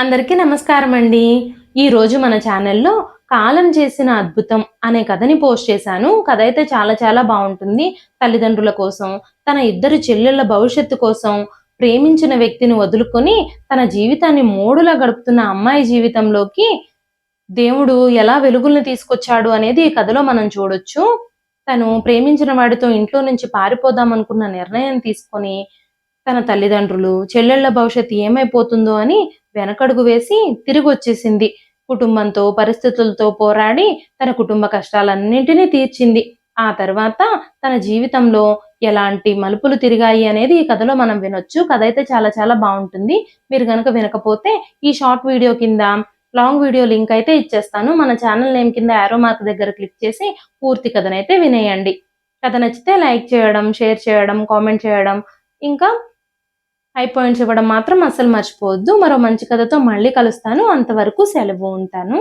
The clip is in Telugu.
అందరికీ నమస్కారం అండి ఈరోజు మన ఛానల్లో కాలం చేసిన అద్భుతం అనే కథని పోస్ట్ చేశాను. కథ అయితే చాలా చాలా బాగుంటుంది. తల్లిదండ్రుల కోసం తన ఇద్దరు చెల్లెళ్ళ భవిష్యత్తు కోసం ప్రేమించిన వ్యక్తిని వదులుకొని తన జీవితాన్ని మూడులా గడుపుతున్న అమ్మాయి జీవితంలోకి దేవుడు ఎలా వెలుగుల్ని తీసుకొచ్చాడు అనేది ఈ కథలో మనం చూడొచ్చు. తను ప్రేమించిన వాడితో ఇంట్లో నుంచి పారిపోదాం అనుకున్న నిర్ణయం తీసుకొని తన తల్లిదండ్రులు చెల్లెళ్ళ భవిష్యత్తు ఏమైపోతుందో అని వెనకడుగు వేసి తిరిగి వచ్చేసింది కుటుంబంతో పరిస్థితులతో పోరాడి తన కుటుంబ కష్టాలన్నింటినీ తీర్చింది. ఆ తర్వాత తన జీవితంలో ఎలాంటి మలుపులు తిరిగాయి అనేది ఈ కథలో మనం వినొచ్చు. కథ అయితే చాలా చాలా బాగుంటుంది. మీరు కనుక వినకపోతే ఈ షార్ట్ వీడియో కింద లాంగ్ వీడియో లింక్ అయితే ఇచ్చేస్తాను. మన ఛానల్ నేమ్ కింద యారో మార్క్ దగ్గర క్లిక్ చేసి పూర్తి కథనైతే వినేయండి. కథ నచ్చితే లైక్ చేయడం షేర్ చేయడం కామెంట్ చేయడం ఇంకా హై పాయింట్స్ ఇవ్వడం మాత్రం అస్సలు మర్చిపోవద్దు. మరో మంచి కథతో మళ్ళీ కలుస్తాను. అంతవరకు సెలవు ఉంటాను.